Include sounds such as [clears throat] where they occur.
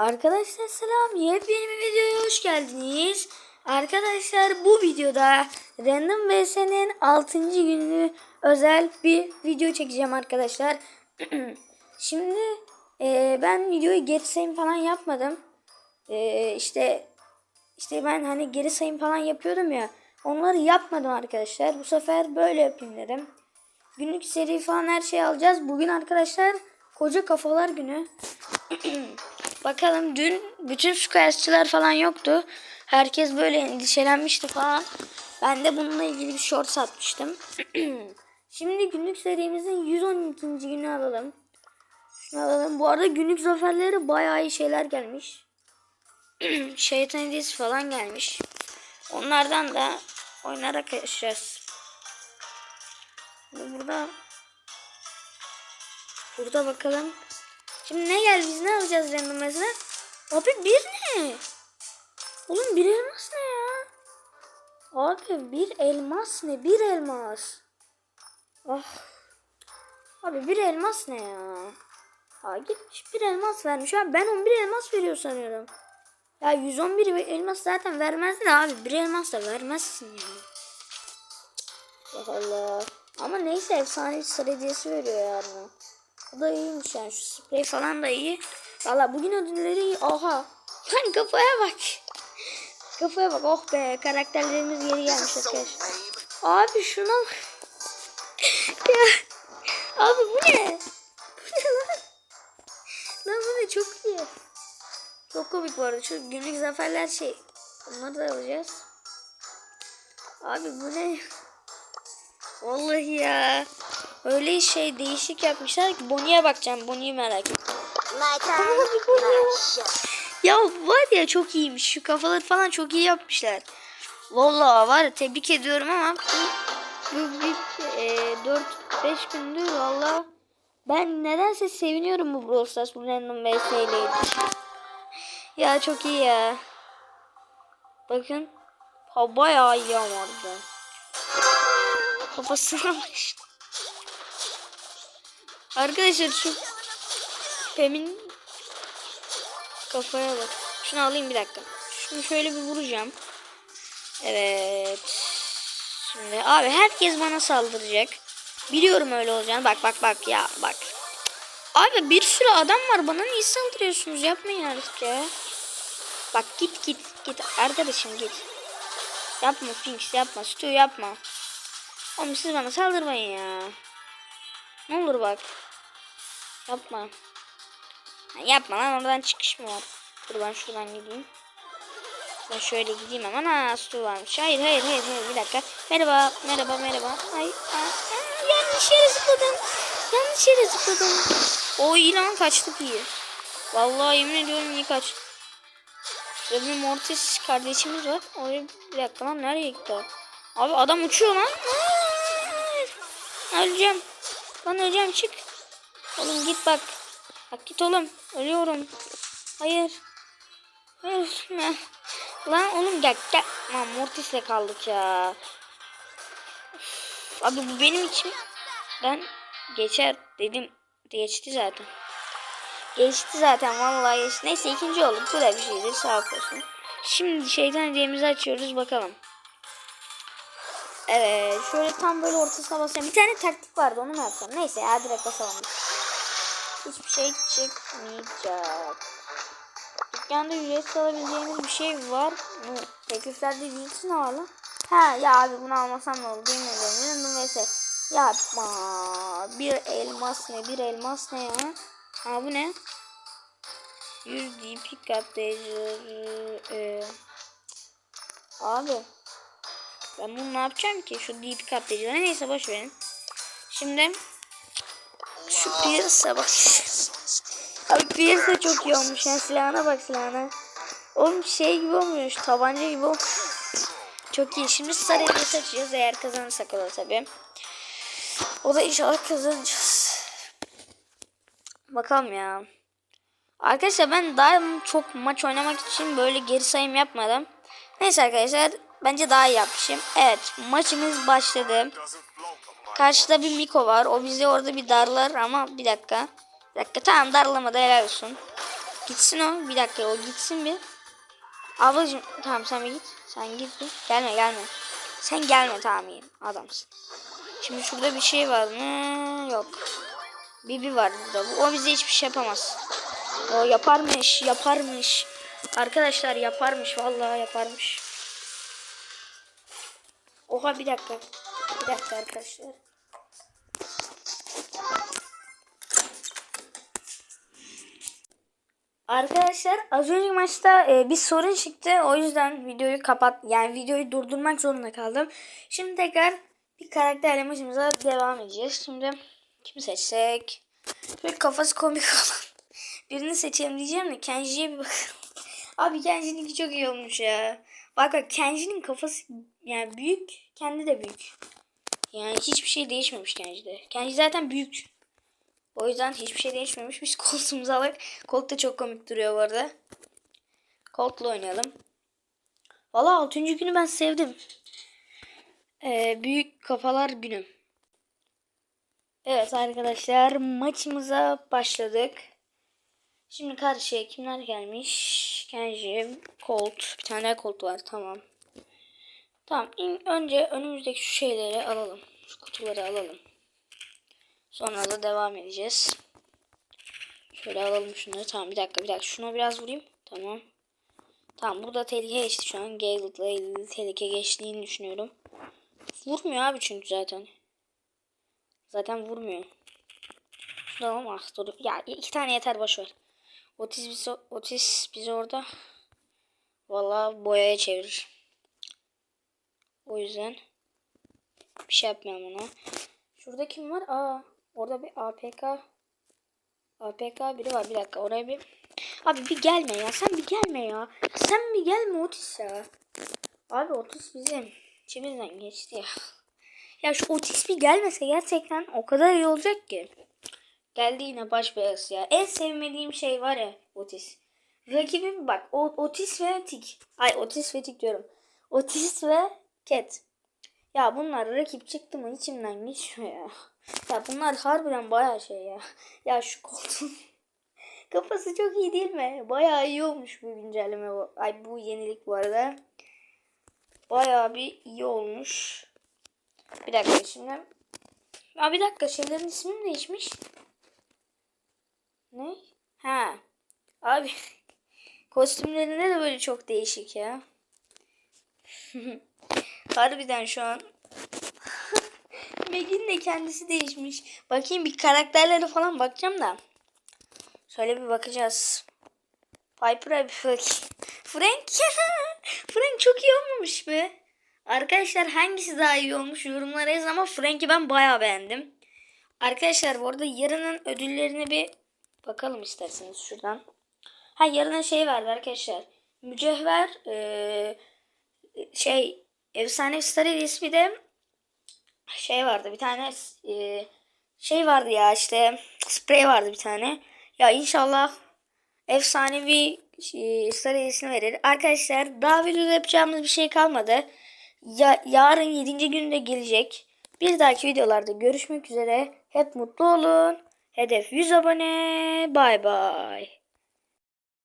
Arkadaşlar selam. Yepyeni bir videoya hoş geldiniz. Arkadaşlar bu videoda Random VS'nin 6. günü özel bir video çekeceğim arkadaşlar. [clears throat] Şimdi e, ben videoyu geri sayım falan yapmadım. E, işte işte ben hani geri sayım falan yapıyordum ya. Onları yapmadım arkadaşlar. Bu sefer böyle yapayım dedim. Günlük seri falan her şeyi alacağız. Bugün arkadaşlar koca kafalar günü. [clears throat] Bakalım dün bütün suikastçılar falan yoktu. Herkes böyle endişelenmişti falan. Ben de bununla ilgili bir short satmıştım. [clears throat] Şimdi günlük serimizin 112. günü alalım. Şunu alalım. Bu arada günlük zaferleri bayağı iyi şeyler gelmiş. [clears throat] Şeytan hediyesi falan gelmiş. Onlardan da oynarak yaşayacağız. Burada Burada bakalım. Şimdi ne geldi biz ne alacağız random mesela? Abi bir ne? Oğlum bir elmas ne ya? Abi bir elmas ne? Bir elmas. Ah. Abi bir elmas ne ya? Ha gitmiş bir elmas vermiş. Abi ben 11 elmas veriyor sanıyorum. Ya 111 bir elmas zaten vermezdi abi bir elmas da vermezsin ya. Allah Allah. Ama neyse efsane sıra hediyesi veriyor yani. Bu da iyiymiş yani şu sprey falan da iyi. Valla bugün ödülleri iyi. Oha. Lan kafaya bak. Kafaya bak oh be karakterlerimiz geri gelmiş arkadaşlar. Abi şuna [laughs] ya. Abi bu ne? Bu ne lan? Lan bu ne çok iyi. Çok komik bu arada. Şu günlük zaferler şey. Onları da alacağız. Abi bu ne? Vallahi ya. Öyle şey değişik yapmışlar ki Bonnie'ye bakacağım. Bonnie'yi merak ettim. Ya var ya çok iyiymiş. Şu kafaları falan çok iyi yapmışlar. Vallahi var ya tebrik ediyorum ama bu, bu bir e, 4-5 gündür valla ben nedense seviniyorum bu Brawl Stars bu random vs ile. Ya çok iyi ya. Bakın. Ha bayağı iyi ama orada. Kafasına bak. Arkadaşlar şu Pem'in kafaya bak. Şunu alayım bir dakika. Şunu şöyle bir vuracağım. Evet. Şimdi abi herkes bana saldıracak. Biliyorum öyle olacağını. Bak bak bak ya bak. Abi bir sürü adam var. Bana niye saldırıyorsunuz? Yapmayın artık ya. Bak git git git. Arkadaşım git. Yapma Finks yapma. Stu yapma. Oğlum siz bana saldırmayın ya. Ne olur bak. Yapma. Ha, yapma lan oradan çıkış mı var? Dur ben şuradan gideyim. Ben şöyle gideyim hemen. Ha su varmış. Hayır hayır hayır hayır bir dakika. Merhaba merhaba merhaba. Ay, aa, aa, yanlış yere zıpladım. Yanlış yere zıpladım. O iyi lan kaçtık iyi. Vallahi yemin ediyorum iyi kaç. Şurada bir Mortis kardeşimiz var. Oraya bir dakika lan nereye gitti o? Abi adam uçuyor lan. Hayır. Öleceğim. Lan öleceğim çık. Oğlum git bak. Bak git oğlum. Ölüyorum. Hayır. Ne? Lan oğlum gel gel. Lan Mortis'le kaldık ya. Üf, Abi bu benim için. Ben geçer dedim. Geçti zaten. Geçti zaten vallahi geçti. Neyse ikinci olduk. Bu da bir şeydir sağ olsun. Şimdi şeytan hediyemizi açıyoruz bakalım. Evet şöyle tam böyle ortasına basacağım. Bir tane taktik vardı onu mu yapsam? Neyse ya direkt basalım. Hiçbir şey çıkmayacak. Dükkanda ücretsiz alabileceğimiz bir şey var mı? Tekliflerde ne var lan? Ha ya abi bunu almasam ne olur mi? Benim neyse. Yapma. Bir elmas ne? Bir elmas ne ya? Ha bu ne? 100 DP katlayıcı. Ee, abi. Ben bunu ne yapacağım ki? Şu DP katlayıcıları neyse boş verin. Şimdi şu Pierce'a bak. Abi Pierce de çok iyi olmuş. Yani silahına bak silahına. Oğlum şey gibi olmuş. Tabanca gibi olmuş. Çok iyi. Şimdi sarı hediyesi açacağız. Eğer kazanırsak olur tabii. O da inşallah kazanacağız. Bakalım ya. Arkadaşlar ben daha çok maç oynamak için böyle geri sayım yapmadım. Neyse arkadaşlar bence daha iyi yapmışım. Evet maçımız başladı. Karşıda bir Miko var. O bizi orada bir darlar ama bir dakika. Bir dakika tamam darlamadı helal olsun. Gitsin o. Bir dakika o gitsin bir. Ablacığım tamam sen bir git. Sen git bir. Gelme gelme. Sen gelme tamam iyi. Adamsın. Şimdi şurada bir şey var mı? Yok. Bibi var burada. Bu- O bize hiçbir şey yapamaz. O yaparmış, yaparmış. Arkadaşlar yaparmış, vallahi yaparmış. Oha bir dakika. Bir dakika arkadaşlar. Arkadaşlar az önce maçta e, bir sorun çıktı. O yüzden videoyu kapat yani videoyu durdurmak zorunda kaldım. Şimdi tekrar bir karakterle maçımıza devam edeceğiz. Şimdi kimi seçsek? Böyle kafası komik [laughs] olan birini seçelim diyeceğim de Kenji'ye bir bakalım. Abi Kenji'ninki çok iyi olmuş ya. Bak bak Kenji'nin kafası yani büyük, kendi de büyük. Yani hiçbir şey değişmemiş Kenji'de. Kenji zaten büyük. O yüzden hiçbir şey değişmemiş. Biz [laughs] koltuğumuzu alak. Colt da çok komik duruyor bu arada. Colt'la oynayalım. Valla 6. günü ben sevdim. Ee, büyük kafalar günü. Evet arkadaşlar maçımıza başladık. Şimdi karşıya kimler gelmiş? Kenji, Colt. Bir tane daha Colt var tamam. Tamam önce önümüzdeki şu şeyleri alalım. Şu kutuları alalım. Sonra da devam edeceğiz. Şöyle alalım şunları. Tamam bir dakika bir dakika. Şuna biraz vurayım. Tamam. Tamam burada tehlike geçti şu an. Gale'la ilgili tehlike geçtiğini düşünüyorum. Vurmuyor abi çünkü zaten. Zaten vurmuyor. Şunu alalım. Ah dur. Ya iki tane yeter boşver. Otis bizi, Otis bizi orada vallahi boyaya çevirir. O yüzden bir şey yapmayalım ona. Şurada kim var? Aa, orada bir APK APK biri var. Bir dakika oraya bir Abi bir gelme ya. Sen bir gelme ya. Sen bir gelme Otis ya. Abi Otis bizim içimizden geçti ya. Ya şu Otis bir gelmese gerçekten o kadar iyi olacak ki. Geldi yine baş beyaz ya. En sevmediğim şey var ya Otis. Rakibim bak o, Otis ve Tik. Ay Otis ve Tik diyorum. Otis ve Cat. Ya bunlar rakip çıktı mı içimden geçiyor ya. Ya bunlar harbiden bayağı şey ya. Ya şu koltuğun [laughs] kafası çok iyi değil mi? Bayağı iyi olmuş bu güncelleme. Ay bu yenilik bu arada. Bayağı bir iyi olmuş. Bir dakika şimdi. Ya bir dakika şeylerin ismi mi değişmiş? Ne? Ha. Abi [laughs] kostümlerinde de böyle çok değişik ya. [laughs] Harbiden şu an [laughs] Meg'in de kendisi değişmiş. Bakayım bir karakterlere falan bakacağım da. Şöyle bir bakacağız. Piper'a bir bak. Frank. Frank çok iyi olmamış mı? Arkadaşlar hangisi daha iyi olmuş yorumlara yazın ama Frank'i ben bayağı beğendim. Arkadaşlar bu arada yarının ödüllerine bir bakalım isterseniz şuradan. Ha yarına şey vardı arkadaşlar. Mücevher eee, şey efsane star bir de şey vardı bir tane e, şey vardı ya işte sprey vardı bir tane. Ya inşallah efsanevi e, star hediyesini verir. Arkadaşlar daha videoda yapacağımız bir şey kalmadı. Ya, yarın 7. günde gelecek. Bir dahaki videolarda görüşmek üzere. Hep mutlu olun. Hedef 100 abone. Bay bay.